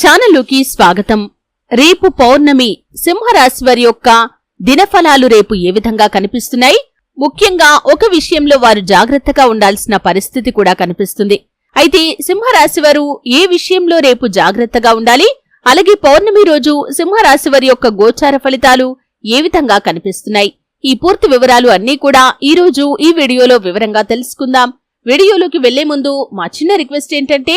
ఛానల్లోకి స్వాగతం. రేపు పౌర్ణమి సింహరాశివారి యొక్క దినఫలాలు రేపు ఏ విధంగా కనిపిస్తున్నాయి? ముఖ్యంగా ఒక విషయంలో వారు జాగ్రత్తగా ఉండాల్సిన పరిస్థితి కూడా కనిపిస్తుంది. అయితే సింహరాశి వారు ఏ విషయంలో రేపు జాగ్రత్తగా ఉండాలి? అలాగే పౌర్ణమి రోజు సింహరాశివారి యొక్క గోచార ఫలితాలు ఏ విధంగా కనిపిస్తున్నాయి? ఈ పూర్తి వివరాలు అన్నీ కూడా ఈ రోజు ఈ వీడియోలో వివరంగా తెలుసుకుందాం. వీడియోలోకి వెళ్ళే ముందు మా చిన్న రిక్వెస్ట్ ఏంటంటే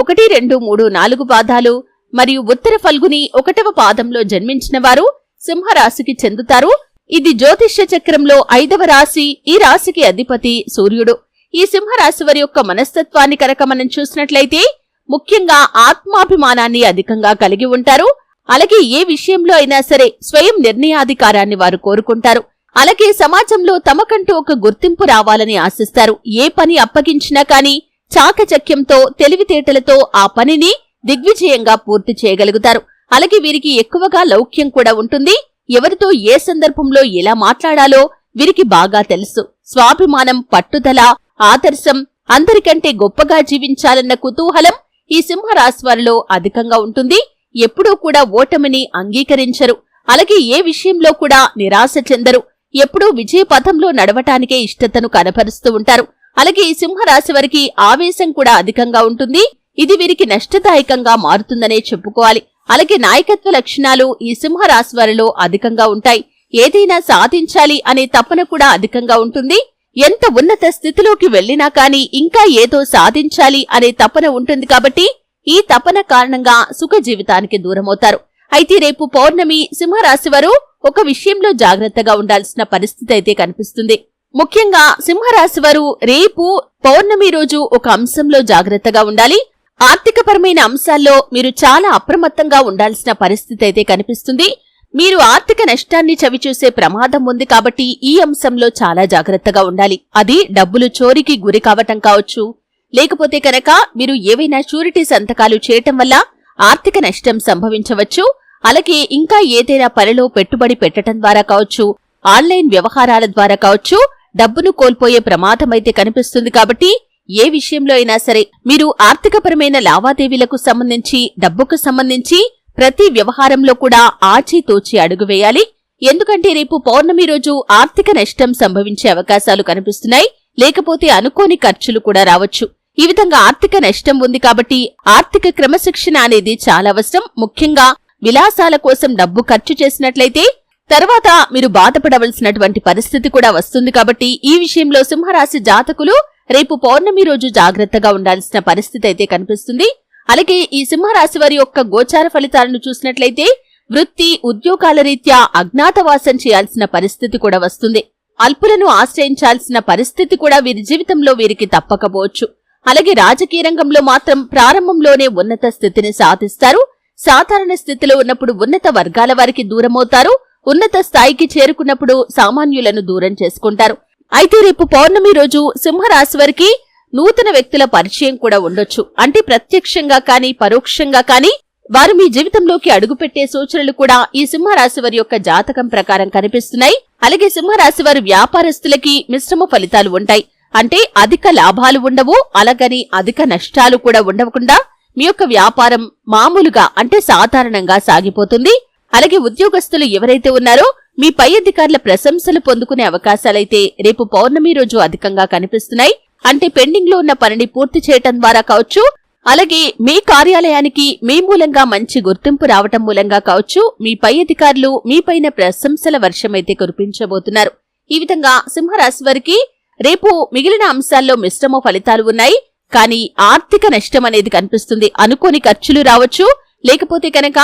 ఒకటి రెండు మూడు నాలుగు పాదాలు మరియు ఉత్తర ఫల్గుని ఒకటవ పాదంలో జన్మించిన వారు సింహరాశికి చెందుతారు. ఇది జ్యోతిష్య చక్రంలో ఐదవ రాశి ఈ రాశికి అధిపతి సూర్యుడు. ఈ సింహరాశి వారి యొక్క మనస్తత్వాన్ని కనుక మనం చూసినట్లయితే ముఖ్యంగా ఆత్మాభిమానాన్ని అధికంగా కలిగి ఉంటారు. అలాగే ఏ విషయంలో అయినా సరే స్వయం నిర్ణయాధికారాన్ని వారు కోరుకుంటారు. అలాగే సమాజంలో తమకంటూ ఒక గుర్తింపు రావాలని ఆశిస్తారు. ఏ పని అప్పగించినా కానీ చాకచక్యంతో తెలివితేటలతో ఆ పనిని దిగ్విజయంగా పూర్తి చేయగలుగుతారు. అలాగే వీరికి ఎక్కువగా లౌక్యం కూడా ఉంటుంది. ఎవరితో ఏ సందర్భంలో ఎలా మాట్లాడాలో వీరికి బాగా తెలుసు. స్వాభిమానం పట్టుదల ఆదర్శం అందరికంటే గొప్పగా జీవించాలన్న కుతూహలం ఈ సింహరాశివారిలో అధికంగా ఉంటుంది. ఎప్పుడూ కూడా ఓటమిని అంగీకరించరు. అలాగే ఏ విషయంలో కూడా నిరాశ చెందరు. ఎప్పుడూ విజయ పథంలో నడవటానికే ఇష్టతను కనపరుస్తూ ఉంటారు. అలాగే ఈ సింహరాశి వారికి ఆవేశం కూడా అధికంగా ఉంటుంది. ఇది వీరికి నష్టదాయకంగా మారుతుందనే చెప్పుకోవాలి. అలాగే నాయకత్వ లక్షణాలు ఈ సింహరాశి వారిలో అధికంగా ఉంటాయి. ఏదైనా సాధించాలి అనే తపన కూడా అధికంగా ఉంటుంది. ఎంత ఉన్నత స్థితిలోకి వెళ్ళినా కాని ఇంకా ఏదో సాధించాలి అనే తపన ఉంటుంది కాబట్టి ఈ తపన కారణంగా సుఖ జీవితానికి దూరమవుతారు. అయితే రేపు పౌర్ణమి సింహరాశి వారు ఒక విషయంలో జాగ్రత్తగా ఉండాల్సిన పరిస్థితి అయితే కనిపిస్తుంది. ముఖ్యంగా సింహరాశి వారు రేపు పౌర్ణమి రోజు ఒక అంశంలో జాగ్రత్తగా ఉండాలి. ఆర్థికపరమైన అంశాల్లో మీరు చాలా అప్రమత్తంగా ఉండాల్సిన పరిస్థితి అయితే కనిపిస్తుంది. మీరు ఆర్థిక నష్టాన్ని చవిచూసే ప్రమాదం ఉంది కాబట్టి ఈ అంశంలో చాలా జాగ్రత్తగా ఉండాలి. అది డబ్బులు చోరికి గురి కావటం కావచ్చు. లేకపోతే కనుక మీరు ఏవైనా షూరిటీ సంతకాలు చేయటం వల్ల ఆర్థిక నష్టం సంభవించవచ్చు. అలాగే ఇంకా ఏదైనా పనిలో పెట్టుబడి పెట్టడం ద్వారా కావచ్చు. ఆన్లైన్ వ్యవహారాల ద్వారా కావచ్చు. డబ్బును కోల్పోయే ప్రమాదమైతే కనిపిస్తుంది కాబట్టి ఏ విషయంలో అయినా సరే మీరు ఆర్థికపరమైన లావాదేవీలకు సంబంధించి డబ్బుకు సంబంధించి ప్రతి వ్యవహారంలో కూడా ఆచితూచి అడుగు వేయాలి. ఎందుకంటే రేపు పౌర్ణమి రోజు ఆర్థిక నష్టం సంభవించే అవకాశాలు కనిపిస్తున్నాయి. లేకపోతే అనుకోని ఖర్చులు కూడా రావచ్చు. ఈ విధంగా ఆర్థిక నష్టం ఉంది కాబట్టి ఆర్థిక క్రమశిక్షణ అనేది చాలా అవసరం. ముఖ్యంగా విలాసాల కోసం డబ్బు ఖర్చు చేసినట్లయితే తర్వాత మీరు బాధపడవలసినటువంటి పరిస్థితి కూడా వస్తుంది కాబట్టి ఈ విషయంలో సింహరాశి జాతకులు రేపు పౌర్ణమి రోజు జాగ్రత్తగా ఉండాల్సిన పరిస్థితి అయితే కనిపిస్తుంది. అలాగే ఈ సింహరాశి వారి యొక్క గోచార ఫలితాలను చూసినట్లయితే వృత్తి ఉద్యోగాల రీత్యా అజ్ఞాతవాసం చేయాల్సిన పరిస్థితి కూడా వస్తుంది. అల్పులను ఆశ్రయించాల్సిన పరిస్థితి కూడా వీరి జీవితంలో వీరికి తప్పకపోవచ్చు. అలాగే రాజకీయ రంగంలో మాత్రం ప్రారంభంలోనే ఉన్నత స్థితిని సాధిస్తారు. సాధారణ స్థితిలో ఉన్నప్పుడు ఉన్నత వర్గాల వారికి దూరమవుతారు. ఉన్నత స్థాయికి చేరుకున్నప్పుడు సామాన్యులను దూరం చేసుకుంటారు. అయితే రేపు పౌర్ణమి రోజు సింహరాశి వారికి నూతన వ్యక్తుల పరిచయం కూడా ఉండొచ్చు. అంటే ప్రత్యక్షంగా కాని పరోక్షంగా కాని వారు మీ జీవితంలోకి అడుగుపెట్టే సూచనలు కూడా ఈ సింహరాశి వారి యొక్క జాతకం ప్రకారం కనిపిస్తున్నాయి. అలాగే సింహరాశి వారి వ్యాపారస్తులకి మిశ్రమ ఫలితాలు ఉంటాయి. అంటే అధిక లాభాలు ఉండవు అలాగని అధిక నష్టాలు కూడా ఉండకుండా మీ యొక్క వ్యాపారం మామూలుగా అంటే సాధారణంగా సాగిపోతుంది. అలాగే ఉద్యోగస్తులు ఎవరైతే ఉన్నారో మీ పై అధికారుల ప్రశంసలు పొందుకునే అవకాశాలైతే రేపు పౌర్ణమి రోజు అధికంగా కనిపిస్తున్నాయి. అంటే పెండింగ్లో ఉన్న పనిని పూర్తి చేయటం ద్వారా కావచ్చు అలాగే మీ కార్యాలయానికి మీ మూలంగా మంచి గుర్తింపు రావటం మూలంగా కావచ్చు మీ పై అధికారులు మీపైన ప్రశంసల వర్షమైతే కురిపించబోతున్నారు. ఈ విధంగా సింహరాశి వారికి రేపు మిగిలిన అంశాల్లో మిశ్రమ ఫలితాలు ఉన్నాయి. కానీ ఆర్థిక నష్టం అనేది కనిపిస్తుంది అనుకోని ఖర్చులు రావచ్చు. లేకపోతే కనుక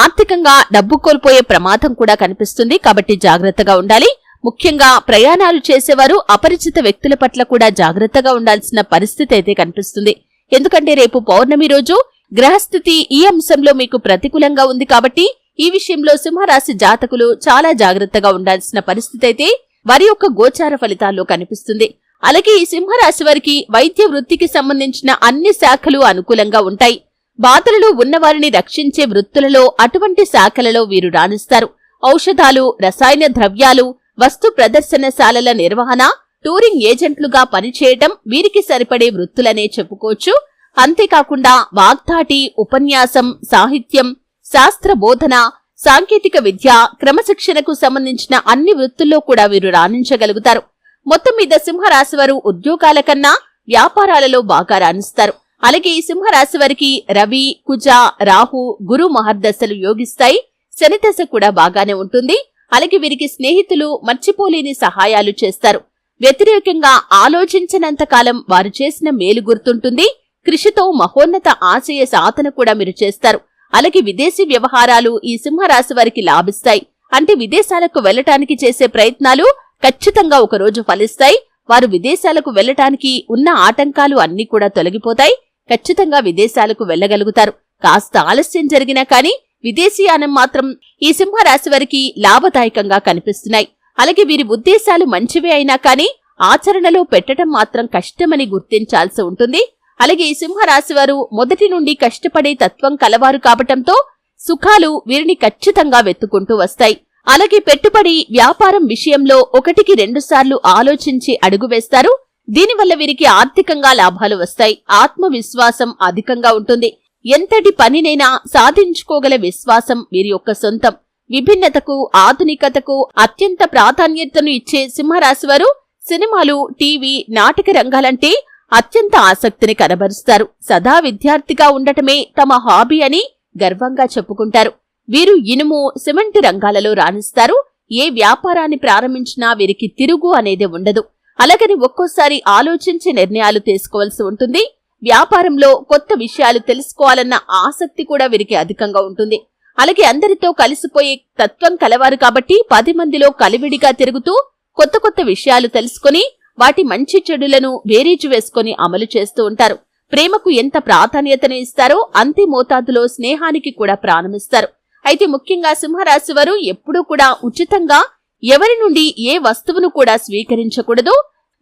ఆర్థికంగా డబ్బు కోల్పోయే ప్రమాదం కూడా కనిపిస్తుంది. కాబట్టి జాగ్రత్తగా ఉండాలి. ముఖ్యంగా ప్రయాణాలు చేసేవారు అపరిచిత వ్యక్తుల పట్ల కూడా జాగ్రత్తగా ఉండాల్సిన పరిస్థితి అయితే కనిపిస్తుంది. ఎందుకంటే రేపు పౌర్ణమి రోజు గ్రహస్థితి ఈ అంశంలో మీకు ప్రతికూలంగా ఉంది కాబట్టి ఈ విషయంలో సింహరాశి జాతకులు చాలా జాగ్రత్తగా ఉండాల్సిన పరిస్థితి అయితే వారి యొక్క గోచార ఫలితాల్లో కనిపిస్తుంది. అలాగే ఈ సింహరాశి వారికి వైద్య వృత్తికి సంబంధించిన అన్ని శాఖలు అనుకూలంగా ఉంటాయి. బాధలలో ఉన్నవారిని రక్షించే వృత్తులలో అటువంటి శాఖలలో వీరు రాణిస్తారు. ఔషధాలు రసాయన ద్రవ్యాలు వస్తు ప్రదర్శనశాలల నిర్వహణ టూరింగ్ ఏజెంట్లుగా పనిచేయటం వీరికి సరిపడే వృత్తులనే చెప్పుకోవచ్చు. అంతేకాకుండా వాగ్దాటి ఉపన్యాసం సాహిత్యం శాస్త్ర బోధన సాంకేతిక విద్య క్రమశిక్షణకు సంబంధించిన అన్ని వృత్తుల్లో కూడా వీరు రాణించగలుగుతారు. మొత్తం మీద సింహరాశి వారు ఉద్యోగాల కన్నా వ్యాపారాలలో బాగా రాణిస్తారు. అలాగే ఈ సింహరాశి వారికి రవి కుజ రాహు గురు మహర్దశలు యోగిస్తాయి. శనిదశ కూడా బాగానే ఉంటుంది. అలాగే వీరికి స్నేహితులు మర్చిపోలేని సహాయాలు చేస్తారు. వ్యతిరేకంగా ఆలోచించినంత కాలం వారు చేసిన మేలు గుర్తుంటుంది. కృషితో మహోన్నత ఆశయ సాధన కూడా మీరు చేస్తారు. అలాగే విదేశీ వ్యవహారాలు ఈ సింహరాశి వారికి లాభిస్తాయి. అంటే విదేశాలకు వెళ్ళటానికి చేసే ప్రయత్నాలు ఖచ్చితంగా ఒకరోజు ఫలిస్తాయి. వారు విదేశాలకు వెళ్ళటానికి ఉన్న ఆటంకాలు అన్ని కూడా తొలగిపోతాయి. ఖచ్చితంగా విదేశాలకు వెళ్ళగలుగుతారు కాస్త ఆలస్యం జరిగినా కానీ విదేశీయానం మాత్రం ఈ సింహరాశి వారికి లాభదాయకంగా కనిపిస్తున్నాయి. అలాగే వీరి ఉద్దేశాలు మంచివే అయినా కానీ ఆచరణలో పెట్టడం మాత్రం కష్టమని గుర్తించాల్సి ఉంటుంది. అలాగే ఈ సింహరాశి వారు మొదటి నుండి కష్టపడే తత్వం కలవారు కావటంతో సుఖాలు వీరిని ఖచ్చితంగా వెతుకుంటూ వస్తాయి. అలాగే పెట్టుబడి వ్యాపారం విషయంలో ఒకటికి రెండుసార్లు ఆలోచించి అడుగు వేస్తారు. దీనివల్ల వీరికి ఆర్థికంగా లాభాలు వస్తాయి. ఆత్మవిశ్వాసం అధికంగా ఉంటుంది. ఎంతటి పనినైనా సాధించుకోగల విశ్వాసం వీరి యొక్క సొంతం. విభిన్నతకు ఆధునికతకు అత్యంత ప్రాధాన్యతను ఇచ్చే సింహరాశి వారు సినిమాలు టీవీ నాటక రంగాలంటే అత్యంత ఆసక్తిని కనబరుస్తారు. సదా విద్యార్థిగా ఉండటమే తమ హాబీ అని గర్వంగా చెప్పుకుంటారు. వీరు ఇనుము సిమెంట్ రంగాలలో రాణిస్తారు. ఏ వ్యాపారాన్ని ప్రారంభించినా వీరికి తిరుగు అనేది ఉండదు. అలాగని ఒక్కోసారి ఆలోచించి నిర్ణయాలు తీసుకోవాల్సి ఉంటుంది. వ్యాపారంలో కొత్త విషయాలు తెలుసుకోవాలన్న ఆసక్తి కూడా వీరికి అధికంగా ఉంటుంది. అలాగే అందరితో కలిసిపోయే తత్వం కలవారు కాబట్టి పది మందిలో కలివిడిగా తిరుగుతూ కొత్త కొత్త విషయాలు తెలుసుకుని వాటి మంచి చెడులను వేరీచి వేసుకుని అమలు చేస్తూ ఉంటారు. ప్రేమకు ఎంత ప్రాధాన్యతను ఇస్తారో అంతే మోతాదులో స్నేహానికి కూడా ప్రారంభిస్తారు అయితే ముఖ్యంగా సింహరాశి వారు ఎప్పుడూ కూడా ఉచితంగా ఎవరి నుండి ఏ వస్తువును కూడా స్వీకరించకూడదు.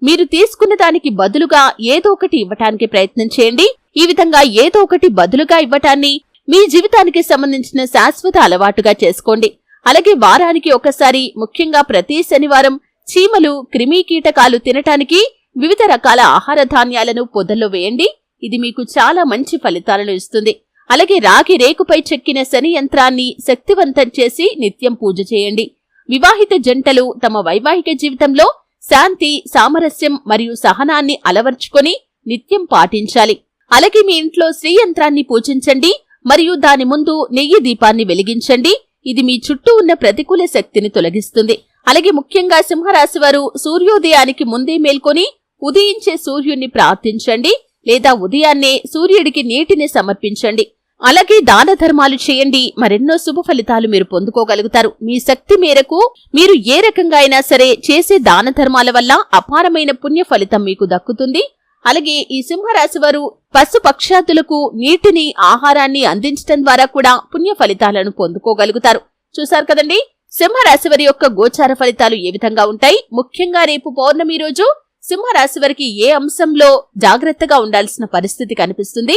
మీరు తీసుకున్న దానికి బదులుగా ఏదో ఒకటి ఇవ్వటానికి ప్రయత్నం చేయండి. ఈ విధంగా ఏదో ఒకటి బదులుగా ఇవ్వటాన్ని మీ జీవితానికి సంబంధించిన శాశ్వత అలవాటుగా చేసుకోండి. అలాగే వారానికి ఒకసారి ముఖ్యంగా ప్రతి శనివారం చీమలు క్రిమి కీటకాలు తినటానికి వివిధ రకాల ఆహార ధాన్యాలను పొదల్లో వేయండి. ఇది మీకు చాలా మంచి ఫలితాలను ఇస్తుంది. అలాగే రాగి రేకుపై చెక్కిన శని యంత్రాన్ని శక్తివంతం చేసి నిత్యం పూజ చేయండి. వివాహిత జంటలు తమ వైవాహిక జీవితంలో శాంతి సామరస్యం మరియు సహనాన్ని అలవర్చుకొని నిత్యం పాటించాలి. అలాగే మీ ఇంట్లో శ్రీ యంత్రాన్ని పూజించండి మరియు దాని ముందు నెయ్యి దీపాన్ని వెలిగించండి. ఇది మీ చుట్టూ ఉన్న ప్రతికూల శక్తిని తొలగిస్తుంది. అలాగే ముఖ్యంగా సింహరాశి వారు సూర్యోదయానికి ముందే మేల్కొని ఉదయించే సూర్యుణ్ణి ప్రార్థించండి లేదా ఉదయాన్నే సూర్యుడికి నీటిని సమర్పించండి. అలాగే దాన ధర్మాలు చేయండి. మరెన్నో శుభ ఫలితాలు మీరు పొందుకోగలుగుతారు. మీ శక్తి మేరకు మీరు ఏ రకంగా అయినా సరే చేసే దాన ధర్మాల వల్ల అపారమైన పుణ్య ఫలితం మీకు దక్కుతుంది. అలాగే ఈ సింహరాశి వారు పశు పక్షాతులకు నీటిని ఆహారాన్ని అందించడం ద్వారా కూడా పుణ్య ఫలితాలను పొందుకోగలుగుతారు. చూశారు కదండి? సింహరాశి వారి యొక్క గోచార ఫలితాలు ఏ విధంగా ఉంటాయి? ముఖ్యంగా రేపు పౌర్ణమి రోజు సింహరాశి వారికి ఏ అంశంలో జాగ్రత్తగా ఉండాల్సిన పరిస్థితి కనిపిస్తుంది?